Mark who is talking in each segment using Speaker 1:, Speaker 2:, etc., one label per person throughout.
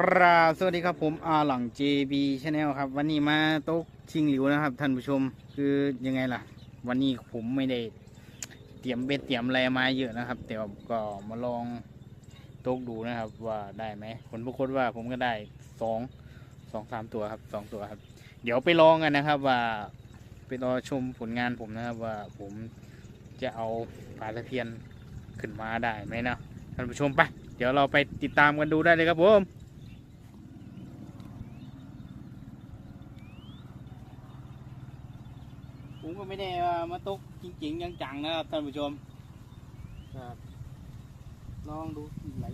Speaker 1: กราบสวัสดีครับผมอาหลัง JB Channel ครับ วันนี้มาโต๊ะชิงหลิวนะครับ ท่านผู้ชมคือยังไงล่ะ วันนี้ผมไม่ได้เตรียมเบ็ดเตรียมอะไรมาเยอะนะครับ แต่ก็มาลองโต๊ะดูนะครับว่าได้ไหมผลปรากฏว่าผมก็ได้สองสองสามตัวครับสองตัวครับ เดี๋ยวไปลองกันนะครับ ว่าไปรอชมผลงานผมนะครับ ว่าผมจะเอาปลาตะเพียนขึ้นมาได้ไหมนะท่านผู้ชมไปเดี๋ยวเราไปติดตามกันดูได้เลยครับผม ผมก็ไม่ได้ว่ามาตกจริงๆจังๆนะครับท่านผู้ชมครับลองดูไหล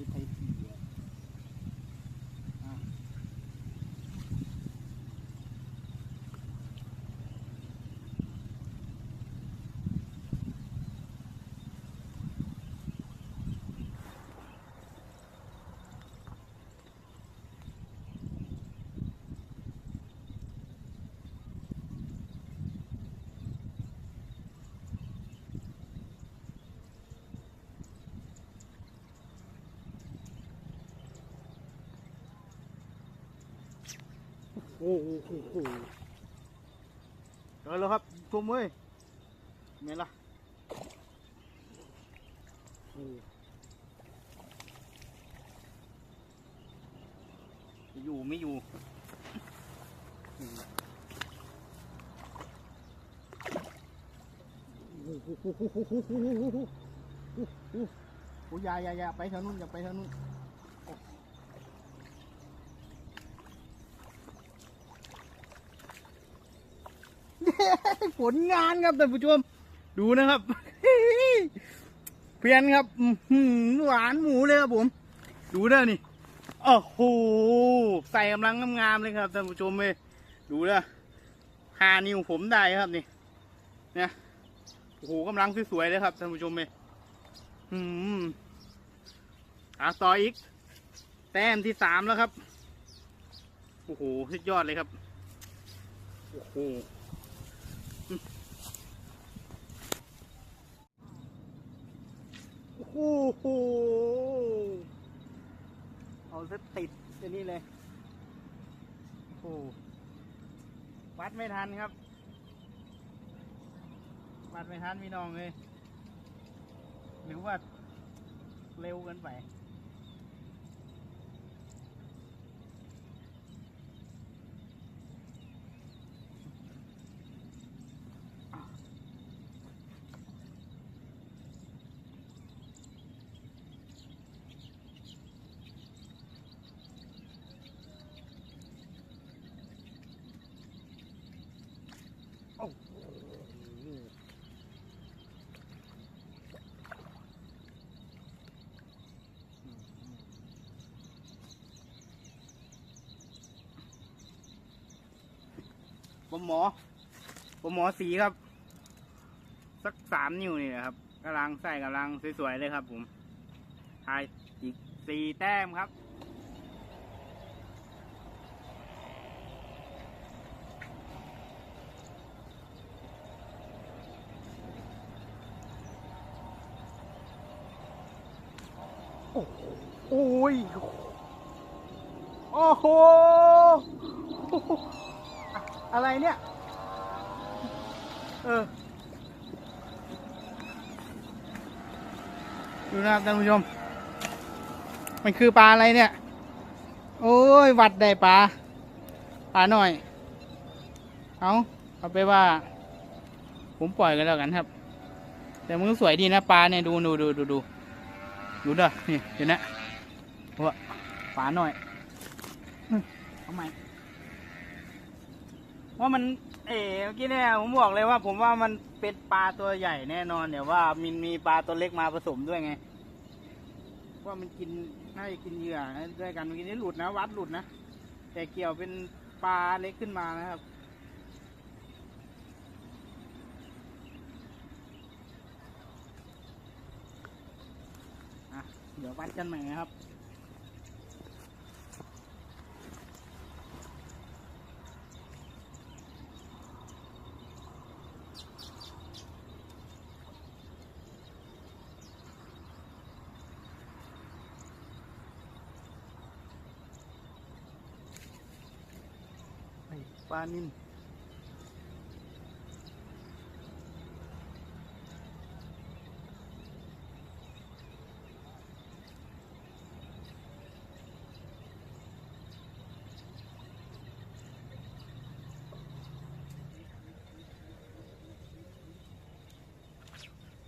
Speaker 1: โอ้โหโอ้โหเจอแล้วครับชมเว้ยไงล่ะอยู่ไม่อยู่โอ้โหโอ้โหโอ้โหโอ้โหโอ้โหโอ้โหโอ้ยอย่าอย่าอย่าไปทางนู้นอย่าไปทางนู้น ผลงานครับท่านผู้ชม ดูนะครับ เพียนครับหวานหมูเลยครับผม ดูเด้อนี่โอ้โหใส่กำลังงามๆเลยครับท่านผู้ชมเลยดูเด้อหานิ้วผมได้ครับนี่เนี่ยโอ้โหกำลังสวยๆเลยครับท่านผู้ชมเลยอืมอะต่ออีก แต้มที่สามแล้วครับ โอ้โหสุดยอดเลยครับ โอ้โห โอ้โหเอาซะติดอันนี้เลยโอ้โหวัดไม่ทันครับ วัดไม่ทันพี่น้องเลยหรือว่าเร็วเกินไป ผมหมอ ผมหมอสีครับ สักสามนิ้วนี่นะครับกำลังใส่กำลังสวยๆเลยครับผมทายอีกสี่แต้มครับโอ้ยโอ้โห อะไรเนี่ย เออ ดูนะครับท่านผู้ชม มันคือปลาอะไรเนี่ย โอ้ย วัดได้ปลา ปลาหน่อย เอาเอาไปว่า ผมปล่อยกันแล้วกันครับ แต่มันก็สวยดีนะปลาเนี่ย ดูดูดูดูดูดูเด้อนี่เดี๋ยวนะว่าฝาหน่อย เอาใหม่ ว่ามันเอ๋เมื่อกี้เนี่ยผมบอกเลยว่า ผมว่ามันเป็นปลาตัวใหญ่แน่นอนเดี๋ยวว่ามันมีปลาตัวเล็กมาผสมด้วยไงว่ามันกินน่าจะกินเหยื่อด้วยกันเมื่อกี้นี้หลุดนะ วัดหลุดนะแต่เกี่ยวเป็นปลาเล็กขึ้นมานะครับเดี๋ยววัดกันใหม่นะครับ ปลานิน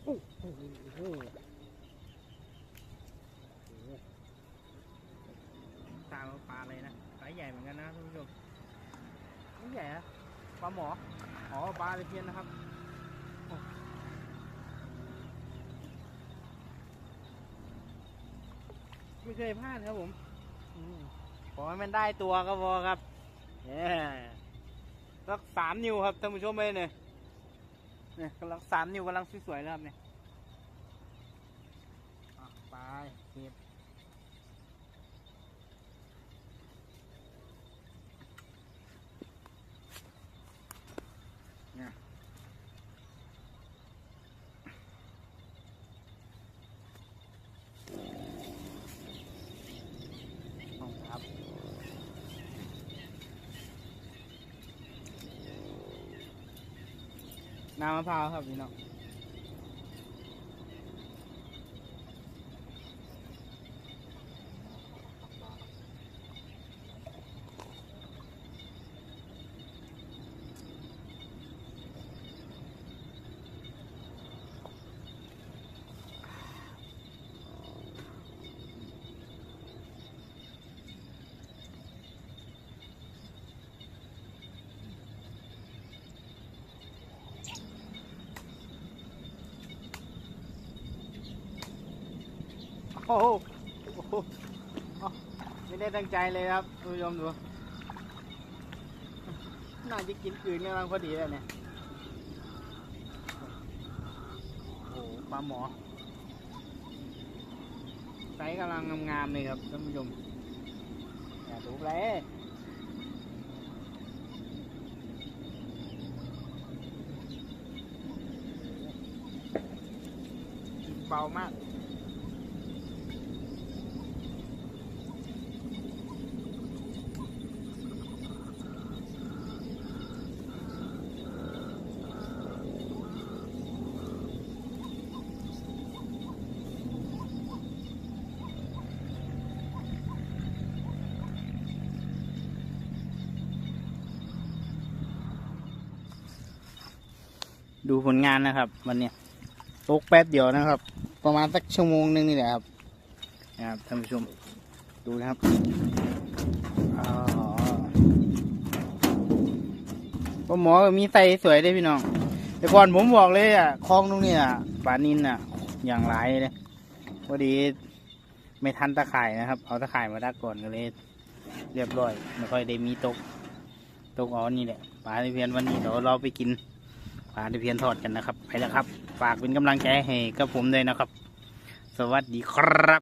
Speaker 1: โอ้โหตามมาปลาเลยนะปลาใหญ่เหมือนกันนะท่านผู้ชม ไหญ่อะปลาหมออ๋อปลาตะเพียนนะครับไม่เคยพลาดครับผมอืมขอให้มันได้ตัวก็พอครับเนี่ยสักสามนิ้วครับท่านผู้ชมเลยเนี่ยเนี่ยกำลังสามนิ้วกำลังสวยๆแล้วครับเนี่ยไปเก็บเนี่ยต้องครับ น้ำมะพร้าวครับพี่น้อง โอ้โหไม่ได้ตั้งใจเลยครับคุณผู้ชมดู น่าจะกินอื่นกำลังพอดีเลยเนี่ย โอ้โหปลาหมอไซส์กำลังงามๆเลยครับท่านผู้ชมอย่าถูกเลยเบามาก ดูผลงานนะครับ วันนี้ตกแป๊บเดียวนะครับ ประมาณสักชั่วโมงนึงนี่แหละครับนะครับท่านผู้ชมดูนะครับอ๋อปลาหมอมีไซส์สวยด้วยพี่น้อง แต่ก่อนผมบอกเลยอะคลองตรงนี้อะปลานินอะ อย่างไรเลยพอดีไม่ทันตะข่ายนะครับ เอาตะข่ายมาดักก่อนก็เลยเรียบร้อย ไม่ค่อยได้มีตก ตกอ๋อนี่แหละปลาตะเพียนวันนี้เดี๋ยวเราไปกิน ปลาตะเพียนทอดกันนะครับ ไปแล้วครับ ฝากเป็นกำลังใจให้กับผมด้วยนะครับ สวัสดีครับ